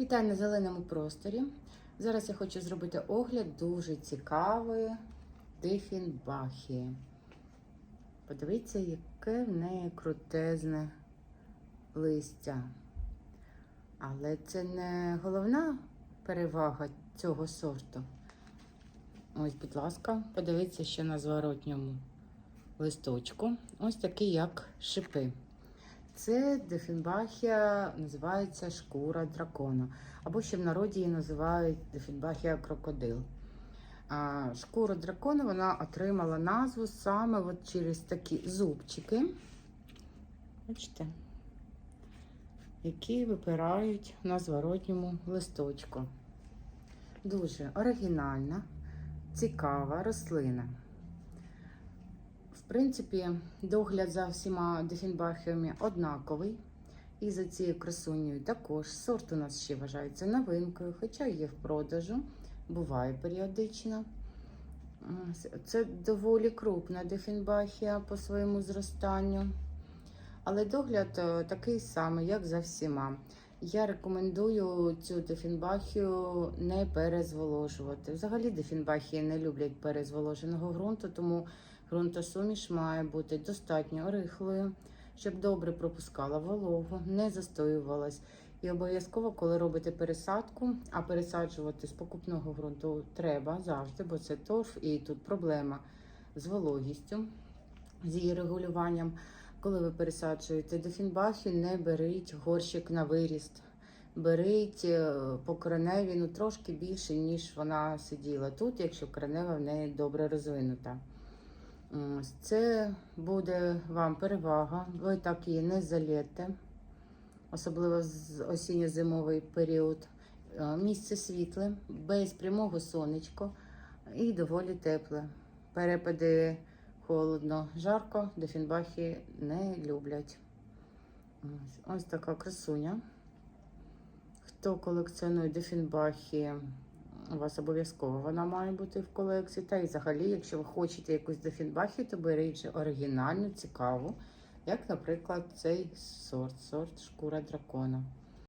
Вітаю на зеленому просторі. Зараз я хочу зробити огляд дуже цікавої дифінбахії. Подивіться, яке в неї крутезне листя. Але це не головна перевага цього сорту. Ось, будь ласка, подивіться, що на зворотньому листочку. Ось такі, як шипи. Це дефінбахія називається шкура дракона. Або ще в народі її називають дефінбахія крокодил. Шкура дракона вона отримала назву саме от через такі зубчики. Бачите? Які випирають на зворотньому листочку. Дуже оригінальна, цікава рослина. В принципі, догляд за всіма дефінбахіями однаковий. І за цією красунею також. Сорт у нас ще вважається новинкою, хоча є в продажу, буває періодично. Це доволі крупна дефінбахія по своєму зростанню. Але догляд е, такий самий, як за всіма. Я рекомендую цю дефінбахію не перезволожувати. Взагалі дефінбахії не люблять перезволоженого ґрунту, тому ґрунтосуміш має бути достатньо рихлою, щоб добре пропускала вологу, не застоювалась. І обов'язково, коли робите пересадку, а пересаджувати з покупного ґрунту треба завжди, бо це торф, і тут проблема з вологістю, з її регулюванням. Коли ви пересаджуєте дефінбахію, не беріть горщик на виріст. Беріть е, по кореневі ну, трошки більше, ніж вона сиділа тут, якщо коренева в неї добре розвинута. Це буде вам перевага. Ви так її не залєте, особливо з осінньо-зимовий період. Е, Місце світле, без прямого сонечка і доволі тепле. Перепади холодно, жарко, дефінбахи не люблять. Ось, ось така красуня. Хто колекціонує дефінбахи, у вас обов'язково вона має бути в колекції. Та і взагалі, якщо ви хочете якусь дефінбахи, то беріть оригінальну, цікаву, як, наприклад, цей сорт, сорт шкура дракона.